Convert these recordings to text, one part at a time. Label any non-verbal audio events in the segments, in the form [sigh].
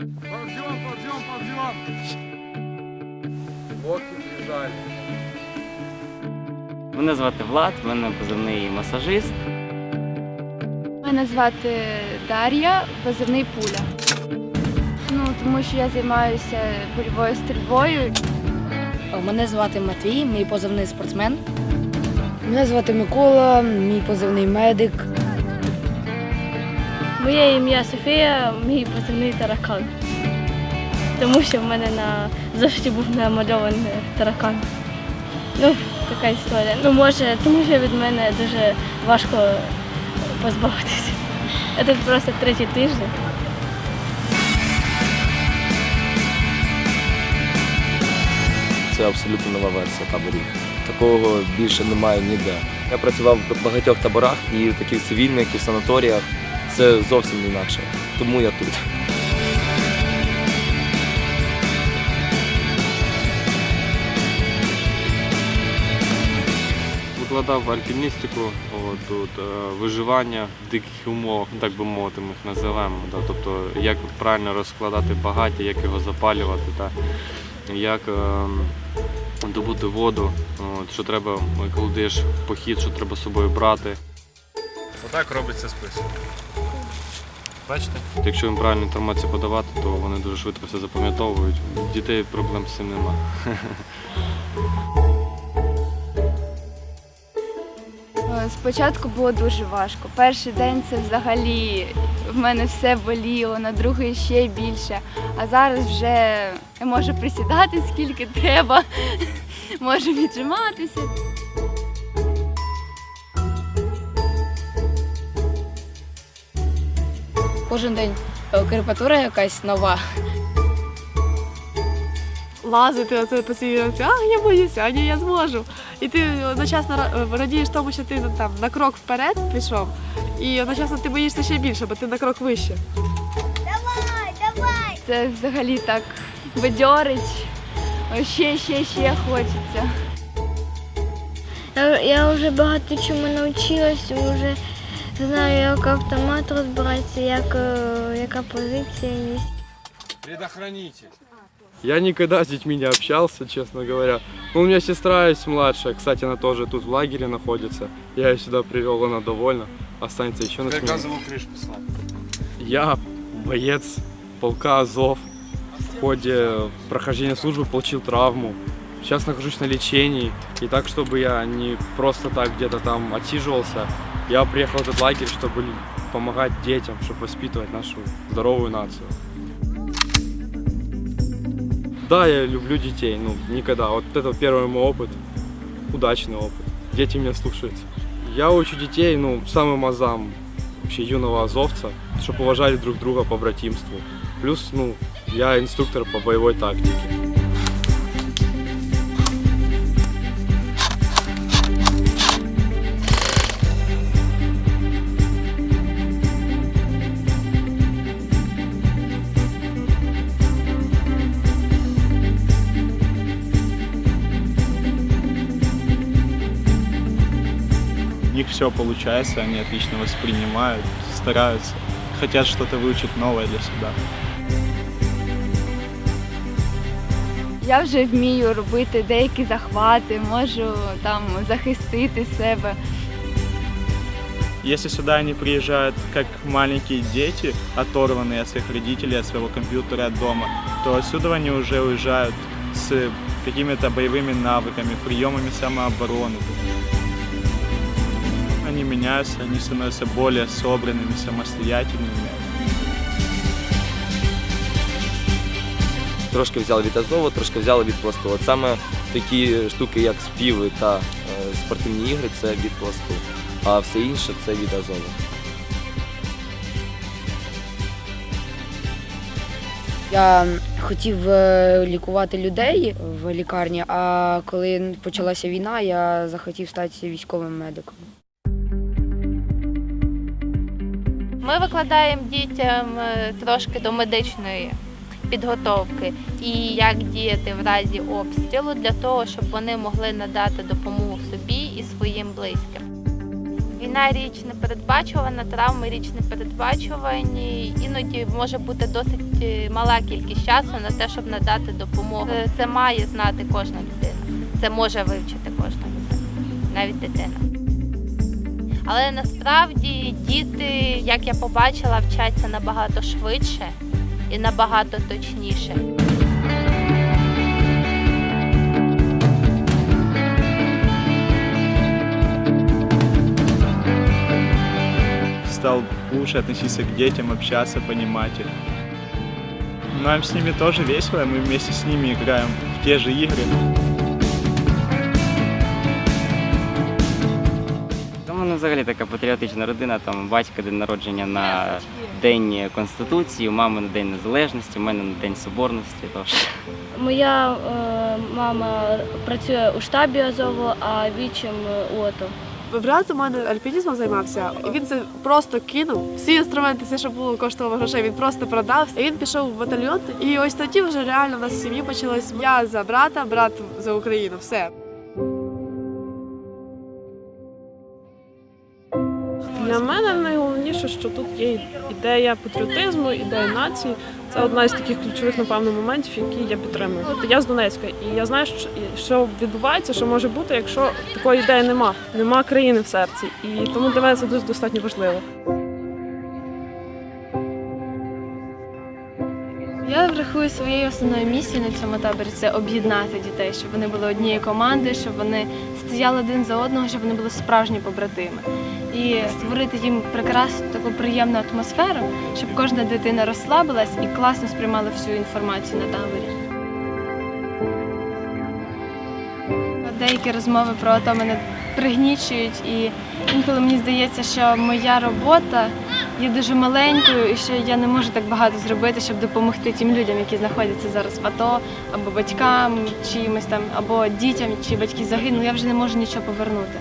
Подъем, подъем, подъем. Лодки приезжали. Мене звати Влад, в мене позивний масажист. Мене звати Дар'я, позивний пуля. Ну, тому що я займаюся польовою стрільбою. Мене звати Матвій, мій позивний спортсмен. Мене звати Микола, мій позивний медик. Моє ім'я Софія, мій позивний таракан. Тому що в мене на зошиті був намальований таракан. Ну, така історія. Ну, може, тому що від мене дуже важко позбавитися. Я тут просто третій тиждень. Це абсолютно нова версія таборів. Такого більше немає ніде. Я працював в багатьох таборах і в таких цивільних, і в санаторіях. Це зовсім інакше. Тому я тут. Викладав альпіністику, тут, е, виживання в диких умовах, ну, так би мовити, ми їх називаємо. Да, тобто, як правильно розкладати багаття, як його запалювати, та, як е, добути воду, от, що треба, коли в похід, що треба з собою брати. Отак робиться список. Бачите? Якщо їм правильну інформацію подавати, то вони дуже швидко все запам'ятовують. Дітей проблем з цим немає. Е, Спочатку було дуже важко. Перший день це взагалі в мене все боліло, на другий ще більше. А зараз вже я можу присідати скільки треба, [laughs] можу віджиматися. Кожен день е, якась нова. лазити, оце постійно, це, а я боюся, а ні, я зможу. І ти одночасно радієш тому, що ти там на крок вперед пішов, і одночасно ти боїшся ще більше, бо ти на крок вище. Давай, давай! Це взагалі так бадьорить. Ще, ще, ще хочеться. Я, я вже багато чому навчилась, вже знаю, як автомат розбирається, як, е, яка позиція є. Предохранитель. Я никогда с детьми не общался, честно говоря. Ну, у меня сестра есть младшая, кстати, она тоже тут в лагере находится. Я ее сюда привел, она довольна. Останется еще на Как смене. газовую крышу послать. Я боец полка Азов. В ходе прохождения службы получил травму. Сейчас нахожусь на лечении. И так, чтобы я не просто так где-то там отсиживался, я приехал в этот лагерь, чтобы помогать детям, чтобы воспитывать нашу здоровую нацию. Да, я люблю детей, ну, никогда. Вот это первый мой опыт, удачный опыт. Дети меня слушаются. Я учу детей, ну, самым азам вообще юного азовца, чтобы уважали друг друга по братимству. Плюс, ну, я инструктор по боевой тактике. Все получается, они отлично воспринимают, стараются, хотят что-то выучить новое для себя. Я вже вмію робити деякі захвати, можу там захистити себе. Если сюда они приезжают как маленькие дети, оторванные от своих родителей, от своего компьютера, от дома, то отсюда они уже уезжают с какими-то боевыми навыками, приемами самообороны. Они меняются, они становятся более собранными, самостоятельными. Трошки взяли від Азова, трошки взяли від пласту. От саме такі штуки, як співи та е, спортивні ігри, це від пласту. А все інше це від Азова. Я хотів е, лікувати людей в лікарні, а коли почалася війна, я захотів стати військовим медиком. Ми викладаємо дітям е, трошки до медичної підготовки і як діяти в разі обстрілу для того, щоб вони могли надати допомогу собі і своїм близьким. Війна річ непередбачувана, травми річ непередбачувані. Іноді може бути досить е, мала кількість часу на те, щоб надати допомогу. Е, Це має знати кожна людина. Це може вивчити кожна людина, навіть дитина. Але насправді діти, як я побачила, вчаться набагато швидше і набагато точніше. Стал лучше относиться к детям, общаться, понимать их. Нам с ними тоже весело, мы вместе с ними играем в те же игры. Взагалі така патріотична родина, там батька день народження на День Конституції, у мами на День Незалежності, у мене на День Соборності. Тож. Моя е, мама працює у штабі Азову, а вічим у АТО. Брат у мене альпінізмом займався, він це просто кинув. Всі інструменти, все, що було коштувало грошей, він просто продав. І він пішов в батальйон. І ось тоді вже реально в нас в сім'ї почалось я за брата, брат за Україну. Все. Для мене найголовніше, що тут є ідея патріотизму, ідея нації. Це одна із таких ключових, напевно, моментів, які я підтримую. Я з Донецька, і я знаю, що відбувається, що може бути, якщо такої ідеї нема. Нема країни в серці. І тому для мене це дуже достатньо важливо. Я врахую своєю основною місією на цьому таборі це об'єднати дітей, щоб вони були однією командою, щоб вони стояли один за одного, щоб вони були справжні побратими. І створити їм прекрасну таку приємну атмосферу, щоб кожна дитина розслабилась і класно сприймала всю інформацію на таборі. Деякі розмови про АТО мене пригнічують, і інколи мені здається, що моя робота є дуже маленькою і що я не можу так багато зробити, щоб допомогти тим людям, які знаходяться зараз в АТО, або батькам чимось там, або дітям, чи батьки загинули. Я вже не можу нічого повернути.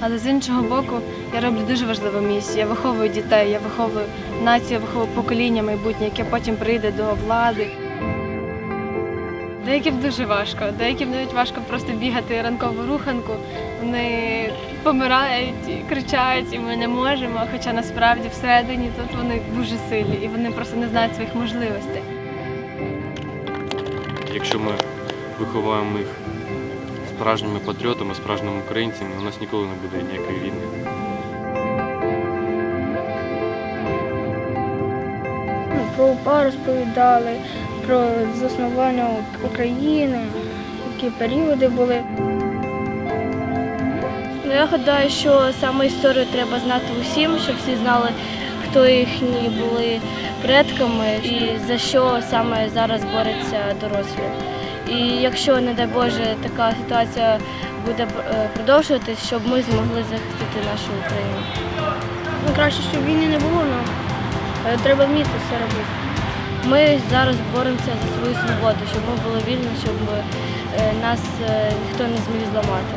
Але з іншого боку, я роблю дуже важливу місію. Я виховую дітей, я виховую націю, я виховую покоління майбутнє, яке потім прийде до влади. Деяким дуже важко, деяким навіть важко просто бігати ранкову руханку. Вони помирають і кричать, і ми не можемо. Хоча насправді всередині тут вони дуже сильні і вони просто не знають своїх можливостей. Якщо ми виховуємо їх справжніми патріотами, справжніми українцями, у нас ніколи не буде ніякої війни. Про УПА розповідали, про заснування України, які періоди були. Ну, я гадаю, що саме історію треба знати усім, щоб всі знали, хто їхні були предками і за що саме зараз борються дорослі. І якщо, не дай Боже, така ситуація буде е, продовжуватись, щоб ми змогли захистити нашу Україну. Ну, краще, щоб війни не було, але треба вміти все робити. Ми зараз боремося за свою свободу, щоб ми були вільні, щоб е, нас е, ніхто не зміг зламати.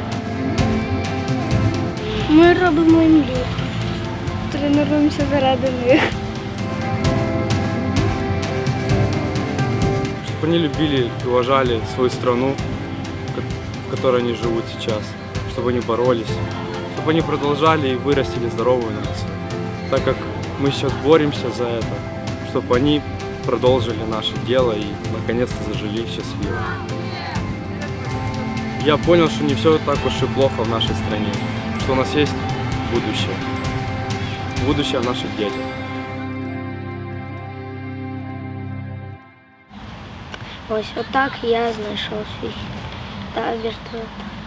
Ми робимо їм дух, тренуємося заради них. Чтобы они любили и уважали свою страну, ко- в которой они живут сейчас. Чтобы они боролись. Чтобы они продолжали и вырастили здоровую нацию. Так как мы сейчас боремся за это, чтобы они продолжили наше дело и наконец-то зажили счастливо. Я понял, что не все так уж и плохо в нашей стране, что у нас есть будущее. Будущее в наших детях. Ось отак я знайшов свій табір тут.